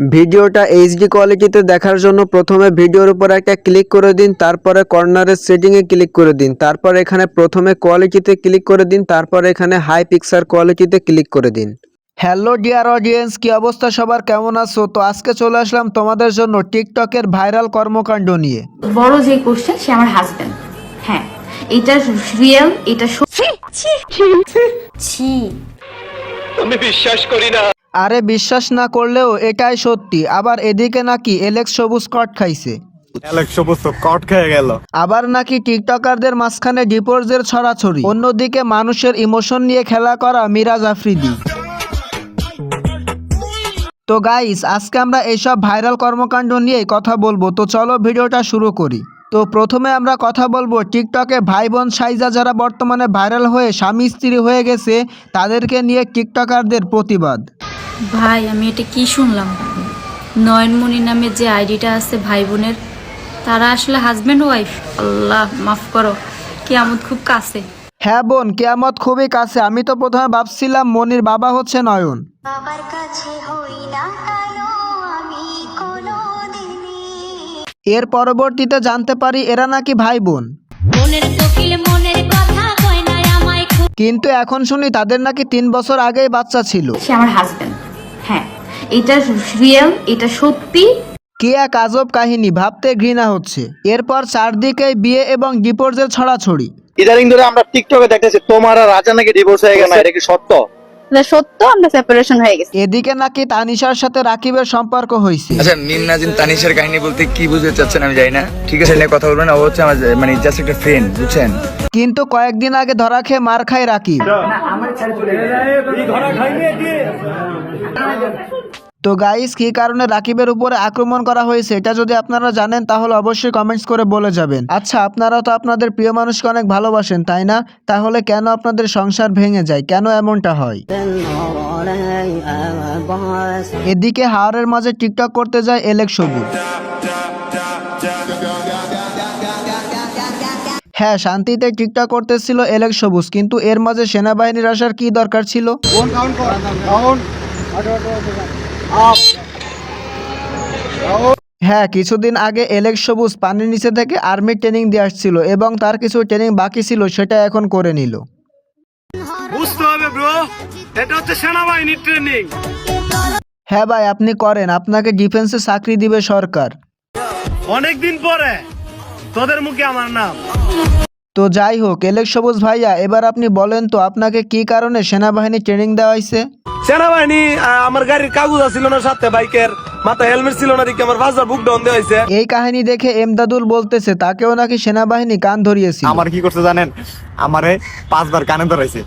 ভিডিওটা এইচডি কোয়ালিটিতে দেখার জন্য প্রথমে ভিডিওর উপর একটা ক্লিক করে দিন তারপরে কর্নারের সেটিংয়ে ক্লিক করে দিন তারপর এখানে প্রথমে কোয়ালিটিতে ক্লিক করে দিন তারপর এখানে হাই পিকচার কোয়ালিটিতে ক্লিক করে দিন। হ্যালো ডিয়ার অডিয়েন্স কি অবস্থা সবার? কেমন আছো? তো আজকে চলে আসলাম তোমাদের জন্য টিকটকের ভাইরাল কর্মকাণ্ড নিয়ে। বড় যে কোশ্চেন সে আমার হাজবেন্ড হ্যাঁ এটা রিয়েল এটা সত্যি। ছি আরে বিশ্বাস না করলেও এটাই সত্যি আবার এদিকে নাকি এলেক্স সবুজ কট খাইছে। অ্যালেক্স সবুজ তো কট খেয়ে গেল। আবার নাকি টিকটকারদের মাঝখানে ডিপোর্সের ছড়াছড়ি। অন্যদিকে মানুষের ইমোশন নিয়ে খেলা করা মিরাজ আফ্রিদি। তো গাইস আজকে আমরা এইসব ভাইরাল কর্মকাণ্ড নিয়েই কথা বলব। তো চলো ভিডিওটা শুরু করি। তো প্রথমে আমরা কথা বলব টিকটকে ভাই বোন সাইজা যারা বর্তমানে ভাইরাল হয়ে স্বামী স্ত্রী হয়ে গেছে তাদেরকে নিয়ে টিকটকারদের প্রতিবাদ। ভাই আমি এটা কি শুনলাম? নয়নমণি নামে যে আইডিটা আছে ভাই বোনের তারা আসলে হাজব্যান্ড ওয়াইফ আল্লাহ মাফ করো কেয়ামত খুব কাছে। হ্যাঁ বোন কেয়ামত খুবই কাছে। আমি তো প্রথমে ভাবছিলাম মনির বাবা হচ্ছে নয়ন। বাবার কাছে হই না আমি এর পরবর্তীতে জানতে পারি এরা নাকি ভাই বোন মনের কোকিল মনের কথা কয় না আমায় কিন্তু এখন শুনি তাদের নাকি তিন বছর আগেই বাচ্চা ছিল। সে আমার হাজব্যান্ড হ্যাঁ এটা রিয়েল এটা সত্যি। কি এক আজব কাহিনী ভাবতে ঘৃণা হচ্ছে। এরপর চারদিকে বিয়ে এবং ডিপোর্সের ছড়াছড়ি। ইদানিং ধরে আমরা টিকটকে দেখতেছি তোমার আর রাজা নাকি ডিভোর্স হয়ে গেল এটা কি সত্য? এটা সত্য আমরা সেপারেশন হয়ে গেছি। এদিকে নাকি তানিশার সাথে রাকিবের সম্পর্ক হয়েছে আচ্ছা নাজিম তানিশের কাহিনী বলতে কি বুঝতে চাচ্ছেন আমি জানি না। ঠিক আছে নিয়ে কথা বলবেন। অবশ্যই আমার মানে জাস্ট একটা ফ্রেন্ড বুঝছেন? কিন্তু কয়েকদিন আগে ধরা খেয়ে মার খায় রাকিব। তো গাইস কি কারণে রাকিবের উপরে আক্রমণ করা হয়েছে? এটা যদি আপনারা জানেন, তাহলে অবশ্যই কমেন্টস করে বলে যাবেন। আচ্ছা আপনারা তো আপনাদের প্রিয় মানুষকে অনেক ভালোবাসেন, তাই না? তাহলে কেন আপনাদের সংসার ভেঙে যায়? কেন এমনটা হয়? এদিকে হাওরের মাঝে টিকটক করতে যায় এলেক সবুজ। হ্যাঁ শান্তিতে টিকটক করতেছিল এলেক সবুজ, কিন্তু এর মাঝে সেনাবাহিনীর আসার কি দরকার ছিল? হ্যাঁ কিছুদিন আগে এলেক সবুজ পানির নিচে থেকে আর্মি ট্রেনিং দিয়ে আসছিল এবং তার কিছু ট্রেনিং বাকি ছিল সেটা এখন করে নিল। বুঝতে হবে ব্রো এটা হচ্ছে সেনাবাহিনীর ট্রেনিং হ্যাঁ ভাই আপনি করেন। আপনাকে ডিফেন্সে চাকরি দিবে সরকার। অনেকদিন পরে তোদের মুখে আমার নাম। তো যাই হোক এলেক সবুজ ভাইয়া এবার আপনি বলেন তো আপনাকে কি কারণে সেনাবাহিনী ট্রেনিং দেওয়া হয়েছে? সেনাবাহিনী আহ, আমার গাড়ির কাগজ ছিল না সাথে বাইকের মাথা হেলমেট ছিল না দিকে আমার বাজার বুক ডাউন দেওয়া হয়েছে এই কাহিনী দেখে এমদাদুল বলতেছে তাকেও নাকি সেনাবাহিনী কান ধরিয়েছে আমার কি করছে জানেন? আমারে পাঁচবার কানে ধরাইছে।